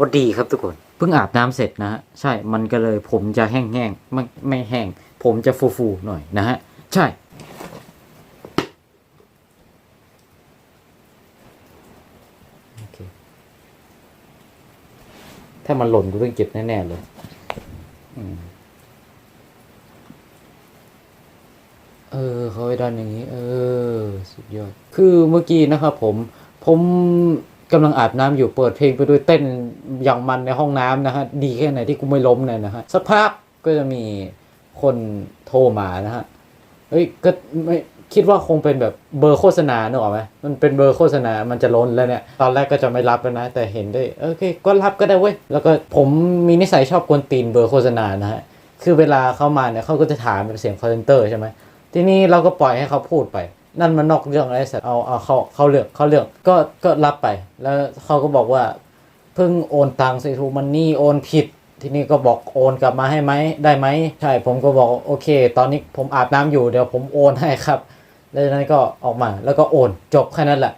พอดีครับทุกคนเพิ่งอาบน้ำเสร็จนะฮะใช่มันก็เลยผมจะแห้งๆไม่ไม่แห้ง ผมจะฟูๆหน่อยนะฮะใช่ ถ้ามันหล่นกูต้องเก็บแน่ ๆ เลยอเออเขาไปดันอย่างนี้ เออ สุดยอด คือเมื่อกี้นะครับผมผม กำลังอาบน้ำอยู่เปิดเพลงไปด้วยเต้นอย่างมันในห้องน้ำนะฮะดีแค่ไหนที่กูไม่ล้มเนี่ยนะฮะสักพักก็จะมีคนโทรมานะฮะเฮ้ยก็ไม่คิดว่าคงเป็นแบบเบอร์โฆษณาเนอะไหมมันเป็นเบอร์โฆษณา มันจะล้นแล้วเนี่ย ตอนแรกก็จะไม่รับนะ แต่เห็นได้ โอเค ก็รับก็ได้เว้ย แล้วก็ผมมีนิสัยชอบกวนตีนเบอร์โฆษณานะฮะ คือเวลาเข้ามาเนี่ยเขาก็จะถามเป็นเสียงคอ l เซนเตอร์ใช่ไหม ทีนี้เราก็ปล่อยให้เขาพูดไป นั่นมันนอกเรื่องอะไรสัตว์เอาเอาเขาเขาเลือกเขาเลือกก็ก็รับไป แล้วเขาก็บอกว่าเพิ่งโอนตังค์ใส่ทูมันนี่โอนผิด ทีนี้ก็บอกโอนกลับมาให้ไหมได้ไหมใช่ผมก็บอกโอเค ตอนนี้ผมอาบน้ำอยู่เดี๋ยวผมโอนให้ครับแล้วจากนั้นก็ออกมาแล้วก็โอนจบแค่นั้นแหละ